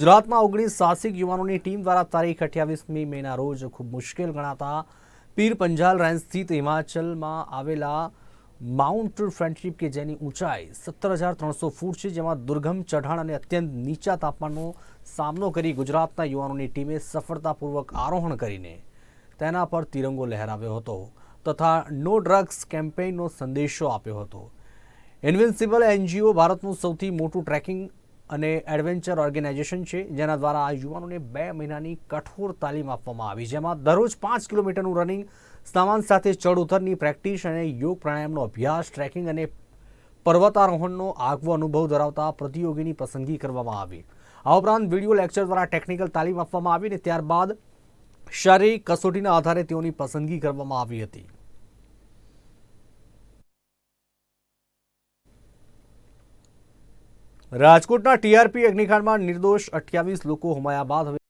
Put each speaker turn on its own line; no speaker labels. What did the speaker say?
ગુજરાતમાં ઓગણીસ સાહસિક યુવાનોની ટીમ દ્વારા તારીખ અઠ્યાવીસમી મેના રોજ ખૂબ મુશ્કેલ ગણાતા પીર પંજાલ રેન્જ સ્થિત હિમાચલમાં આવેલા માઉન્ટ ફ્રેન્ડશીપ કે જેની ઊંચાઈ સત્તર હજાર ત્રણસો ફૂટ છે, જેમાં દુર્ગમ ચઢાણ અને અત્યંત નીચા તાપમાનનો સામનો કરી ગુજરાતના યુવાનોની ટીમે સફળતાપૂર્વક આરોહણ કરીને તેના પર તિરંગો લહેરાવ્યો હતો તથા નો ડ્રગ્સ કેમ્પેઇનનો સંદેશો આપ્યો હતો. ઇન્વિન્સિબલ એનજીઓ ભારતનું સૌથી મોટું ટ્રેકિંગ અને એડવેન્ચર ઓર્ગેનાઇઝેશન છે, જેના દ્વારા આ યુવાનોને બે મહિનાની કઠોર તાલીમ આપવામાં આવી, જેમાં દરરોજ પાંચ કિલોમીટરનું રનિંગ સામાન સાથે ચડ ઉતરની પ્રેક્ટિસ અને યોગ પ્રાણાયામનો અભ્યાસ ટ્રેકિંગ અને પર્વતારોહણનો આગવો અનુભવ ધરાવતા પ્રતિયોગીની પસંદગી કરવામાં આવી. આ ઉપરાંત વીડિયો લેક્ચર દ્વારા ટેકનિકલ તાલીમ આપવામાં આવી અને ત્યારબાદ શારીરિક કસોટીના આધારે તેઓની પસંદગી કરવામાં આવી હતી. રાજકોટના ટીઆરપી અગ્નિકાંડમાં નિર્દોષ અઠ્યાવીસ લોકો હોમાયા બાદ હવે